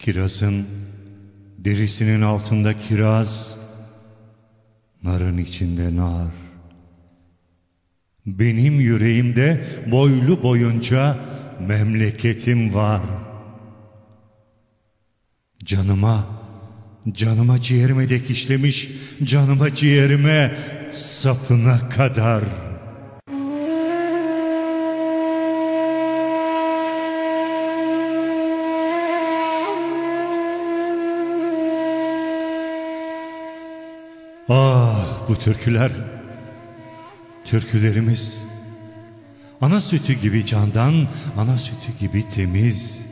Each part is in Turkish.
Kirazın derisinin altında kiraz, narın içinde nar. Benim yüreğimde boylu boyunca memleketim var. Canıma, canıma ciğerime dek işlemiş, canıma ciğerime sapına kadar.'' Ah bu türküler, türkülerimiz. Ana sütü gibi candan, ana sütü gibi temiz.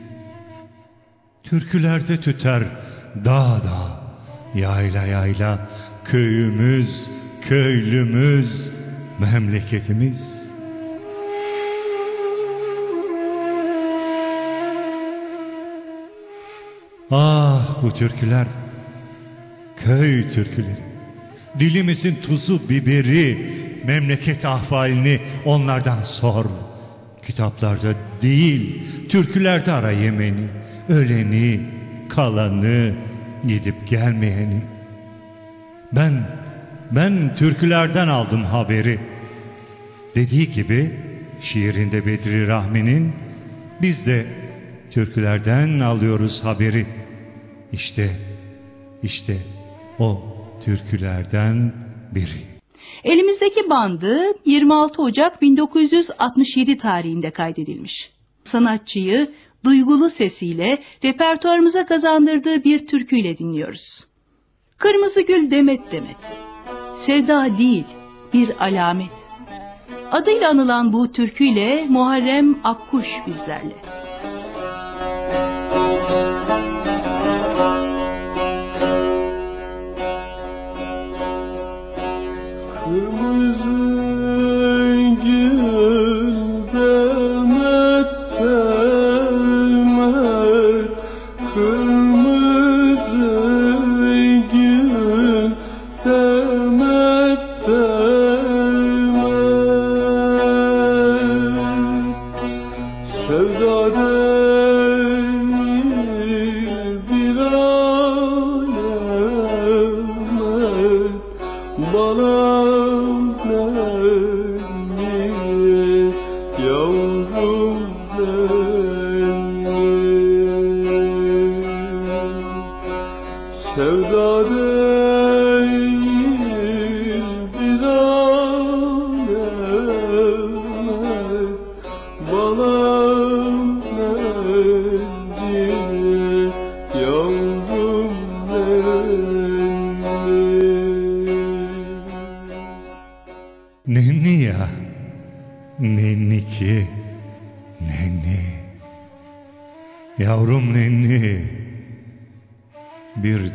Türkülerde tüter dağ dağ, yayla yayla, köyümüz, köylümüz, memleketimiz. Ah bu türküler, köy türküleri. Dilimizin tuzu biberi, memleket ahvalini onlardan sor. Kitaplarda değil, türkülerde ara yemeni, öleni, kalanı, gidip gelmeyeni. Ben, ben türkülerden aldım haberi. Dediği gibi şiirinde Bedri Rahmi'nin biz de türkülerden alıyoruz haberi. İşte, işte o türkülerden biri. Elimizdeki bandı 26 Ocak 1967 tarihinde kaydedilmiş. Sanatçıyı duygulu sesiyle repertuarımıza kazandırdığı bir türküyle dinliyoruz. Kırmızı gül demet demet. Sevda değil, bir alamet. Adıyla anılan bu türküyle Muharrem Akkuş bizlerle.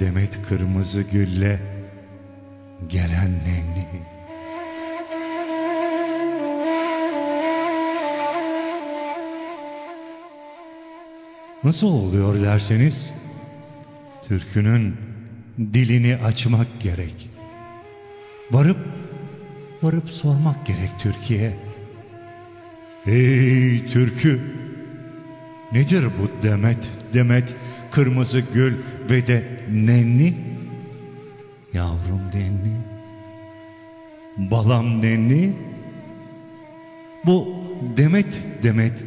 Demet kırmızı gülle Gelen nenni Nasıl oluyor derseniz Türkünün dilini açmak gerek Varıp varıp sormak gerek Türkiye Ey türkü Nedir bu demet, demet, kırmızı gül ve de nenni? Yavrum nenni, balam nenni, bu demet demet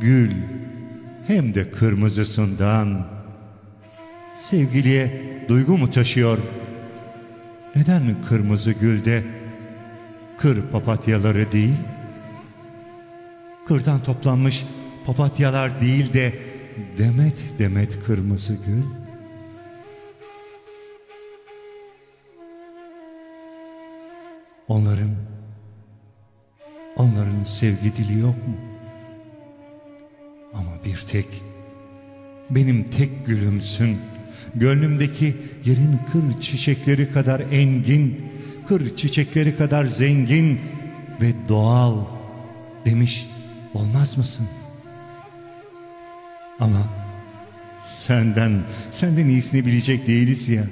gül hem de kırmızısından sevgiliye duygu mu taşıyor? Neden kırmızı gülde kır papatyaları değil? Kırdan toplanmış papatyalar değil de demet demet kırmızı gül. Onların onların sevgi dili yok mu? Ama bir tek benim tek gülümsün gönlümdeki yerin kır çiçekleri kadar engin, kır çiçekleri kadar zengin ve doğal demiş olmaz mısın?'' Ama senden, senden iyisini bilecek değiliz ya.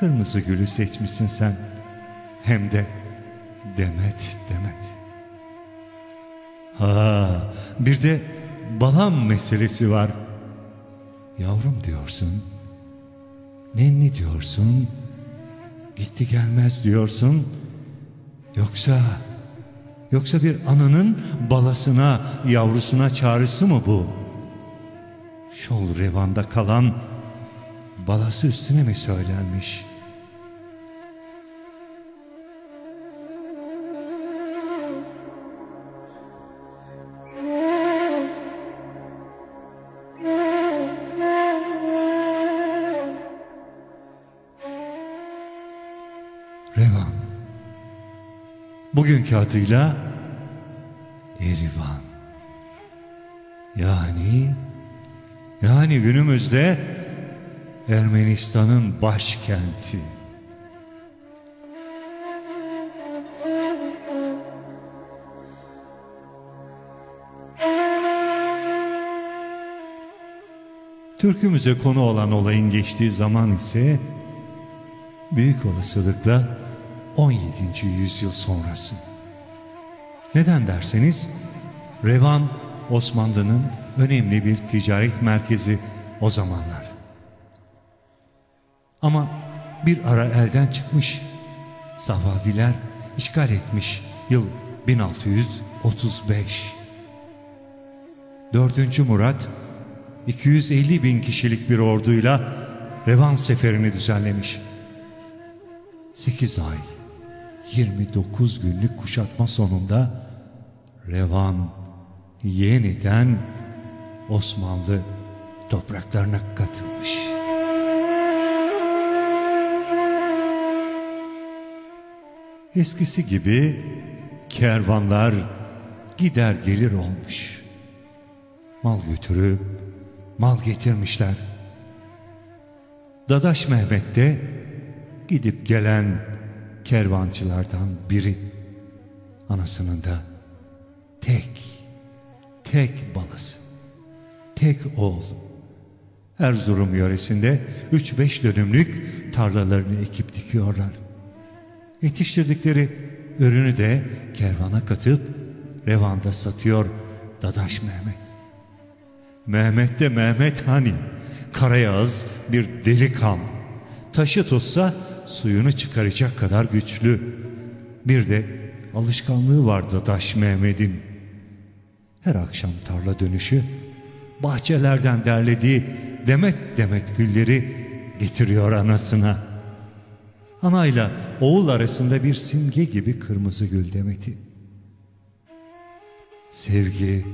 Kırmızı gülü seçmişsin sen. Hem de demet demet. Ha, bir de balam meselesi var. Yavrum diyorsun. Nenni diyorsun. Gitti gelmez diyorsun. Yoksa yoksa bir ananın balasına, yavrusuna çağrısı mı bu? Şol revanda kalan balası üstüne mi söylenmiş? Revan. Bugünkü adıyla Erivan. Yani yani günümüzde Ermenistan'ın başkenti. Türkümüze konu olan olayın geçtiği zaman ise büyük olasılıkla 17. yüzyıl sonrası. Neden derseniz Revan Osmanlı'nın önemli bir ticaret merkezi o zamanlar. Ama bir ara elden çıkmış. Safaviler işgal etmiş yıl 1635. 4. Murat 250 bin kişilik bir orduyla Revan seferini düzenlemiş. 8 ay 29 günlük kuşatma sonunda Revan yeniden Osmanlı topraklarına katılmış. Eskisi gibi kervanlar gider gelir olmuş. Mal götürüp mal getirmişler. Dadaş Mehmet de gidip gelen kervancılardan biri. Anasının da tek, tek balası, tek oğlu. Erzurum yöresinde üç beş dönümlük tarlalarını ekip dikiyorlar. Yetiştirdikleri ürünü de kervana katıp revanda satıyor Dadaş Mehmet. Mehmet de Mehmet hani karayağız bir delikanlı. Taşı tutsa suyunu çıkaracak kadar güçlü. Bir de alışkanlığı vardı Daş Mehmet'in. Her akşam tarla dönüşü bahçelerden derlediği demet demet gülleri getiriyor anasına. Anayla oğul arasında bir simge gibi kırmızı gül demeti. Sevgi,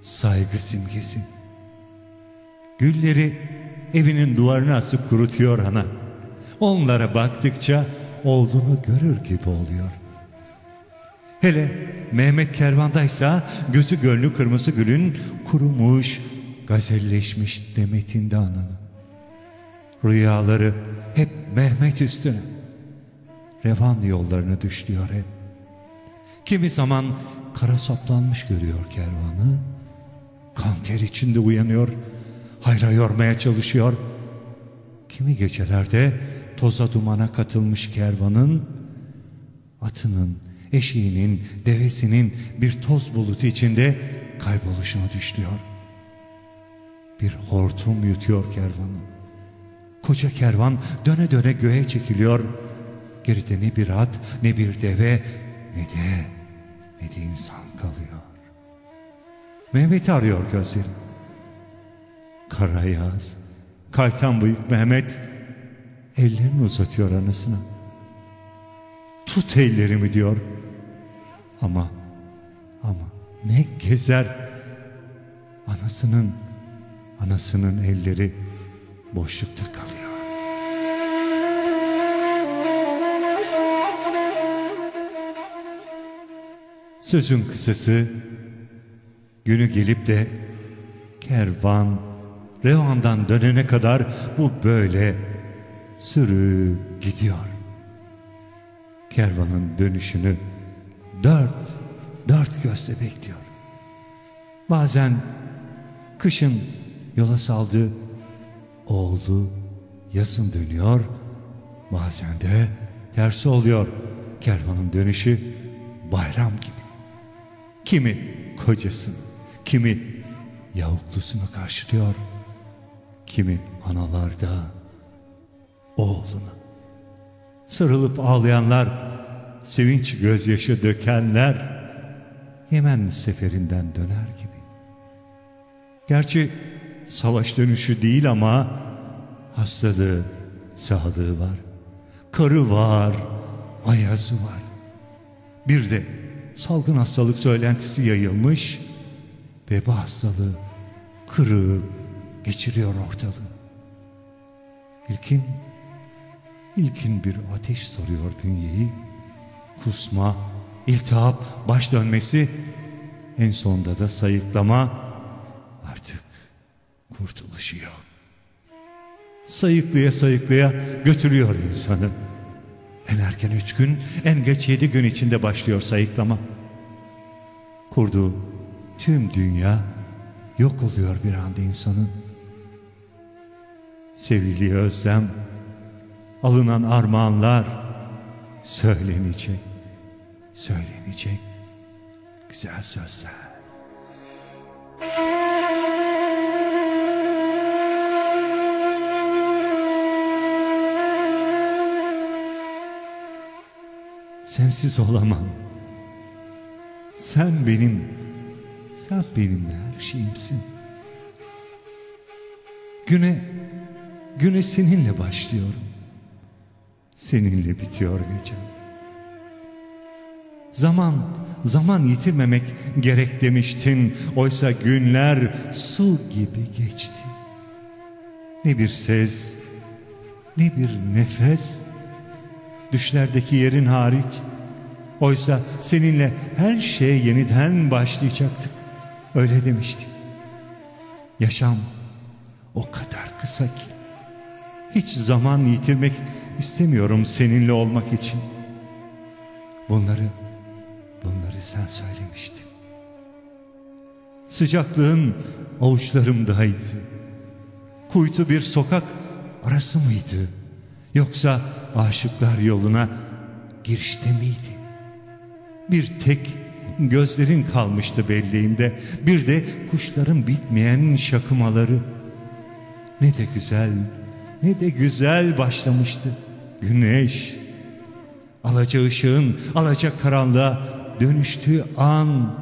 saygı simgesi. Gülleri evinin duvarına asıp kurutuyor ana. Onlara baktıkça olduğunu görür gibi oluyor. Hele Mehmet Kervan'daysa gözü gönlü kırmızı gülün kurumuş, gazelleşmiş demetinde ananın. Rüyaları hep Mehmet üstüne. Revan yollarını düşlüyor hep. Kimi zaman kara saplanmış görüyor kervanı. Kan ter içinde uyanıyor. Hayra yormaya çalışıyor. Kimi gecelerde toza dumana katılmış kervanın atının, eşeğinin, devesinin bir toz bulutu içinde kayboluşunu düşlüyor. Bir hortum yutuyor kervanı. Koca kervan döne döne göğe çekiliyor. Geride ne bir at, ne bir deve, ne de, ne de insan kalıyor. Mehmet'i arıyor gözlerim. Karayaz, kaytan bıyık Mehmet ellerini uzatıyor anasına. Tut ellerimi diyor. Ama, ama ne gezer. Anasının, anasının elleri boşlukta kalıyor. Sözün kısası günü gelip de kervan Revan'dan dönene kadar bu böyle sürüp gidiyor. Kervanın dönüşünü dört, dört gözle bekliyor. Bazen kışın yola saldı oğlu yazın dönüyor, bazen de tersi oluyor. Kervanın dönüşü bayram gibi. Kimi kocasını, kimi yavuklusunu karşılıyor. kimi analarda oğluna. Sarılıp ağlayanlar, sevinç gözyaşı dökenler Yemen seferinden döner gibi. Gerçi savaş dönüşü değil ama hastalığı, sağlığı var. Karı var, ayazı var. Bir de salgın hastalık söylentisi yayılmış ve bu hastalığı kırıp geçiriyor ortalığı. İlkin, ilkin bir ateş soruyor bünyeyi. Kusma, iltihap, baş dönmesi, en sonunda da sayıklama artık kurtuluşu yok. Sayıklaya sayıklaya götürüyor insanı. En erken üç gün, en geç yedi gün içinde başlıyor sayıklama. Kurduğu tüm dünya yok oluyor bir anda insanın. Sevgili özlem, alınan armağanlar söylenecek, söylenecek güzel sözler. Sensiz olamam. Sen benim, sen benim her şeyimsin. Güne, güne seninle başlıyorum. Seninle bitiyor gecem. Zaman, zaman yitirmemek gerek demiştin. Oysa günler su gibi geçti. Ne bir ses, ne bir nefes, düşlerdeki yerin hariç. Oysa seninle her şey yeniden başlayacaktık. Öyle demiştik. Yaşam o kadar kısa ki. Hiç zaman yitirmek istemiyorum seninle olmak için. Bunları, bunları sen söylemiştin. Sıcaklığın avuçlarımdaydı. Kuytu bir sokak arası mıydı? Yoksa aşıklar yoluna girişte miydi? Bir tek gözlerin kalmıştı belleğimde. Bir de kuşların bitmeyen şakımaları. Ne de güzel, ne de güzel başlamıştı. Güneş, alaca ışığın, alaca karanlığa dönüştüğü an.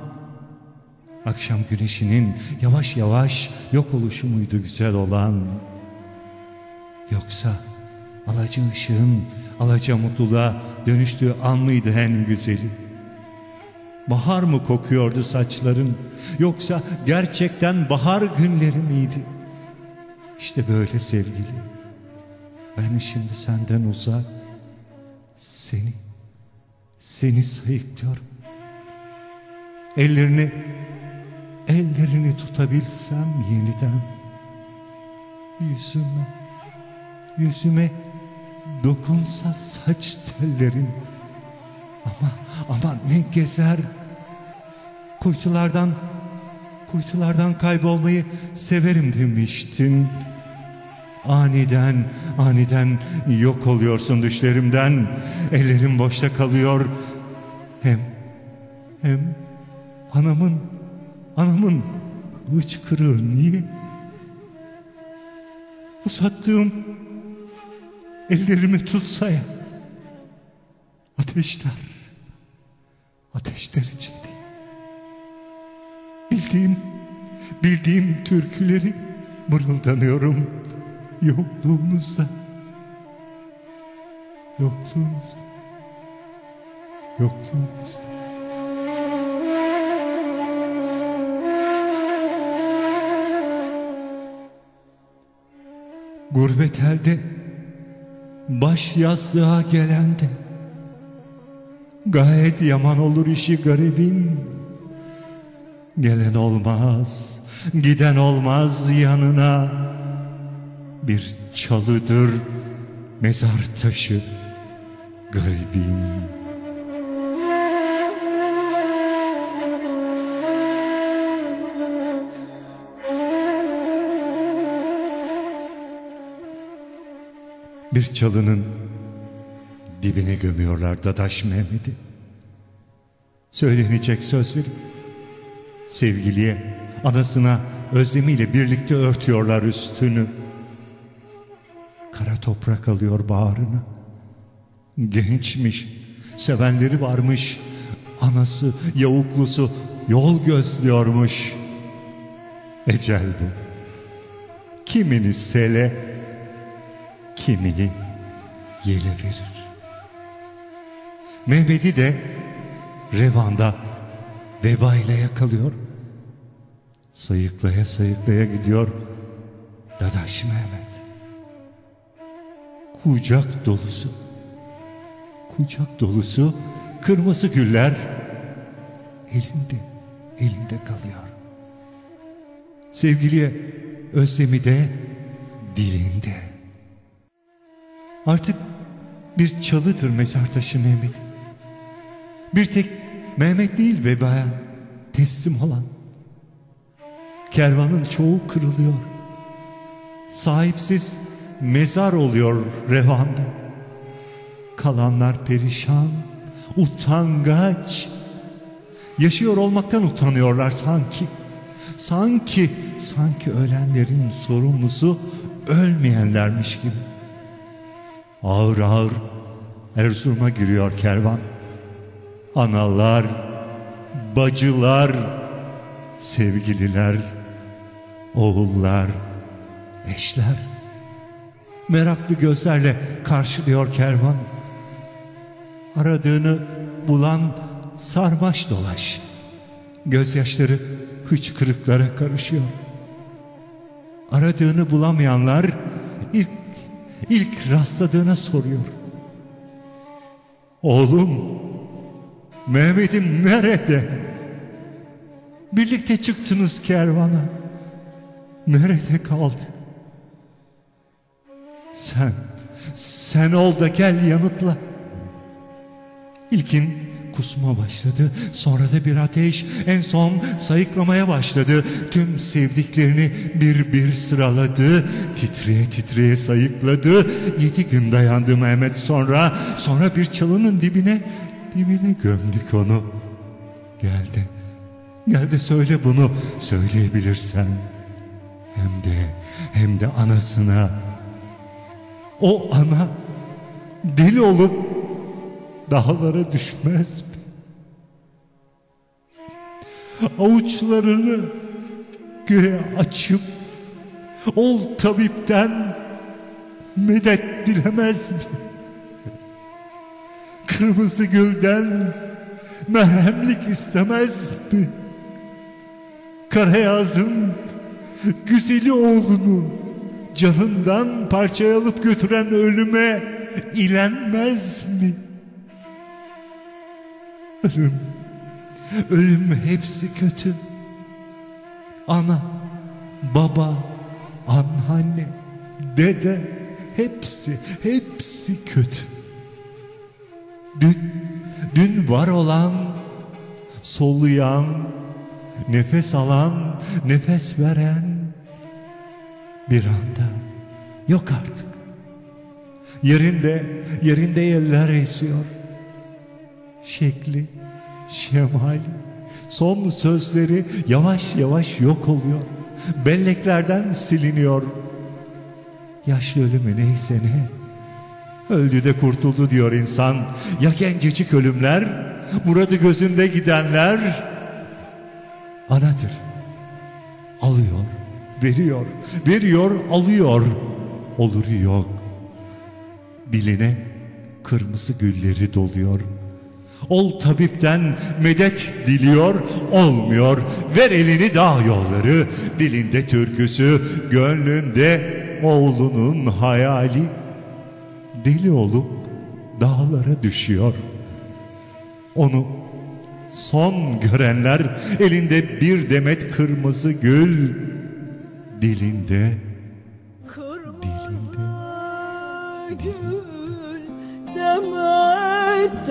Akşam güneşinin yavaş yavaş yok oluşu muydu güzel olan? Yoksa alaca ışığın, alaca mutluluğa dönüştüğü an mıydı en güzeli? Bahar mı kokuyordu saçların yoksa gerçekten bahar günleri miydi? İşte böyle sevgili. Ben şimdi senden uzak seni seni sayıklıyorum. Ellerini ellerini tutabilsem yeniden yüzüme yüzüme dokunsa saç tellerin ama ama ne gezer kuytulardan kuytulardan kaybolmayı severim demiştin. Aniden, aniden yok oluyorsun düşlerimden. Ellerim boşta kalıyor. Hem, hem anamın, anamın hıçkırığı niye? Uzattığım ellerimi tutsa ya. Ateşler, ateşler içindeyim. Bildiğim, bildiğim türküleri mırıldanıyorum yokluğunuzda. Yokluğunuzda. Yokluğunuzda. Gurbet elde baş yastığa gelende gayet yaman olur işi garibin. Gelen olmaz, giden olmaz yanına. Bir çalıdır mezar taşı garibin. Bir çalının dibine gömüyorlar Dadaş Mehmet'i. Söylenecek sözleri sevgiliye, anasına özlemiyle birlikte örtüyorlar üstünü. Kara toprak alıyor bağrına. Gençmiş, sevenleri varmış. Anası, yavuklusu yol gözlüyormuş. Ecel bu. Kimini sele, kimini yele verir. Mehmet'i de revanda veba ile yakalıyor. Sayıklaya sayıklaya gidiyor Dadaş Mehmet. Kucak dolusu, kucak dolusu kırmızı güller elinde, elinde kalıyor. Sevgiliye özlemi de dilinde. Artık bir çalıdır mezar taşı Mehmet. Bir tek Mehmet değil vebaya teslim olan. Kervanın çoğu kırılıyor. Sahipsiz mezar oluyor revanda. Kalanlar perişan, utangaç. Yaşıyor olmaktan utanıyorlar sanki. Sanki, sanki ölenlerin sorumlusu ölmeyenlermiş gibi. Ağır ağır Erzurum'a giriyor kervan. Analar, bacılar, sevgililer, oğullar, eşler meraklı gözlerle karşılıyor kervan. Aradığını bulan sarmaş dolaş. Gözyaşları hıçkırıklara karışıyor. Aradığını bulamayanlar ilk ilk rastladığına soruyor. Oğlum, Mehmet'im nerede? Birlikte çıktınız kervana. Nerede kaldı? Sen, sen ol da gel yanıtla. İlkin kusma başladı. Sonra da bir ateş en son sayıklamaya başladı. Tüm sevdiklerini bir bir sıraladı. Titreye titreye sayıkladı. Yedi gün dayandı Mehmet sonra. Sonra bir çalının dibine dibine gömdük onu. Geldi. Gel de söyle bunu söyleyebilirsen. Hem de hem de anasına. O ana deli olup dağlara düşmez mi? Avuçlarını göğe açıp ol tabipten medet dilemez mi? Kırmızı gülden merhemlik istemez mi? Karayazın güzeli oğlunu canından parçaya alıp götüren ölüme ilenmez mi? Ölüm, ölüm hepsi kötü. Ana, baba, anneanne, dede hepsi, hepsi kötü. Dün, dün var olan, soluyan, nefes alan, nefes veren bir anda yok artık. Yerinde, yerinde yeller esiyor. Şekli, şemali, son sözleri yavaş yavaş yok oluyor. Belleklerden siliniyor. Yaşlı ölümü neyse ne. Öldü de kurtuldu diyor insan. Ya gencecik ölümler, muradı gözünde gidenler anadır. Alıyor, veriyor, veriyor, alıyor. Olur yok. Diline kırmızı gülleri doluyor. Ol tabipten medet diliyor, olmuyor. Ver elini dağ yolları, dilinde türküsü, gönlünde oğlunun hayali. Deli olup dağlara düşüyor. Onu son görenler elinde bir demet kırmızı gül, dilinde Kırmızı gül demet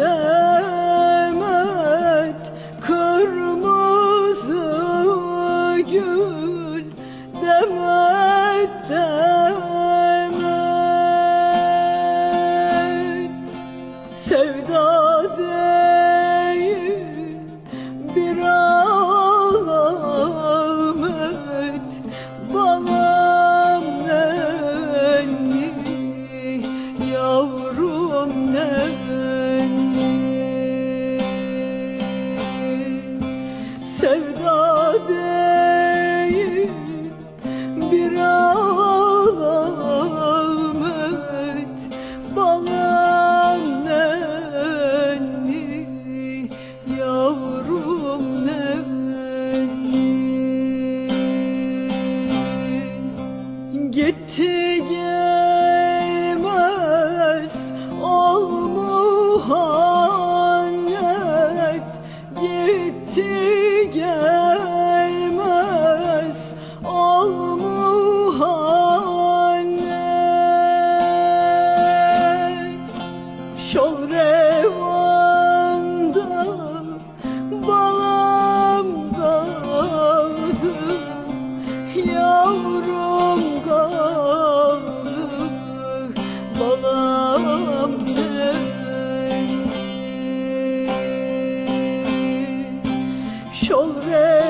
Şol revanda